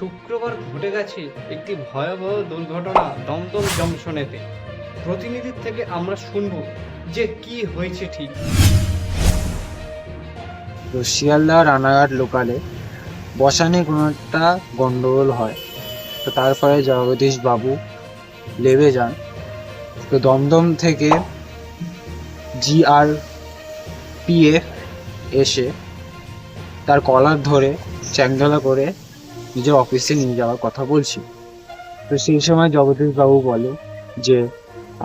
শুক্রবার ঘটে গেছে একটি ভয়াবহ দুর্ঘটনা দমদম জংশনেতে। প্রতিনিধির থেকে আমরা শুনব যে কি হয়েছে ঠিক। শিয়ালদা রানাঘাট লোকালে বসানে কোনো একটা গন্ডগোল হয়। তো তার ফলে জগদীশ বাবু লেবে যান। তো দমদম থেকে জি জিআর পিএফ এসে তার কলার ধরে চ্যাংদোলা করে নিজের অফিসে নিয়ে যাওয়ার কথা বলছি। তো সেই সময় জগদীশ বাবু বলে যে,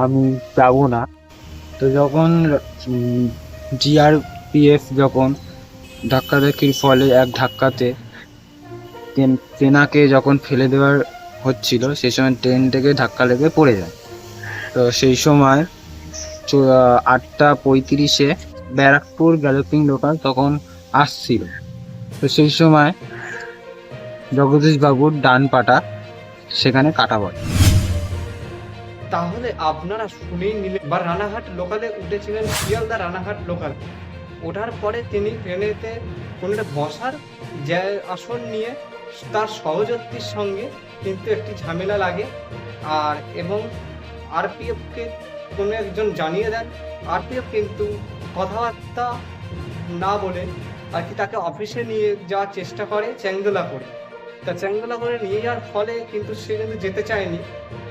আমি যাব না। তো যখন জিআরপিএফ যখন ধাক্কাধাক্কির ফলে এক ধাক্কাতে ট্রেনাকে যখন ফেলে দেওয়ার হচ্ছিল, সেই সময় ট্রেন থেকে ধাক্কা লেগে পড়ে যায়। তো সেই সময় আটটা পঁয়ত্রিশে ব্যারাকপুর গ্যালোপিং লোকাল তখন আসছিল। তো সেই সময় জগদীশ বাবুর ডান পাটা সেখানে কাটা পড়ে তাহলে আপনারা শুনেই নিলেন, বা রানাঘাট লোকালে উঠেছিলেন, শিয়ালদা রানাঘাট লোকাল। ওঠার পরে তিনি ট্রেনেতে কোনটা বসার যে আসন নিয়ে তার সহযাত্রীর সঙ্গে কিন্তু একটি ঝামেলা লাগে। আর এবং আরপিএফকে কোনো একজন জানিয়ে দেন, আরপিএফ কিন্তু কথাবার্তা না বলে আর কি তাকে অফিসে নিয়ে যাওয়ার চেষ্টা করে চ্যাংদোলা করে। তা চ্যাংদোলা করে নিয়ে যাওয়ার ফলে কিন্তু সে কিন্তু যেতে চায়নি।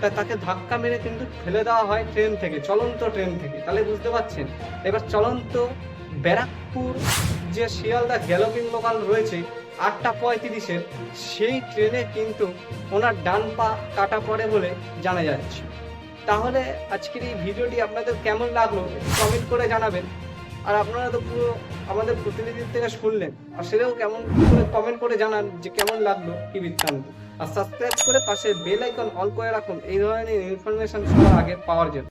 তা তাকে ধাক্কা মেরে কিন্তু ফেলে দেওয়া হয় ট্রেন থেকে, চলন্ত ট্রেন থেকে। তাহলে বুঝতে পারছেন? এবার চলন্ত ব্যারাকপুর যে শিয়ালদা গ্যালোপিং লোকাল রয়েছে, আটটা পঁয়ত্রিশের, সেই ট্রেনে কিন্তু ওনার ডান পা কাটা পড়ে বলে জানা যাচ্ছে। তাহলে আজকের এই ভিডিওটি আপনাদের কেমন লাগল কমেন্ট করে জানাবেন। আর আপনারা তো পুরো আমাদের প্রতিনিধির থেকে শুনলেন। আর সেটাও কেমন করে কমেন্ট করে জানান যে কেমন লাগল কি বৃত্তান্ত। আর সাবস্ক্রাইব করে পাশে বেল আইকন অল করে রাখুন। এই ধরনের ইনফরমেশন সবার আগে পাওয়ার জন্য।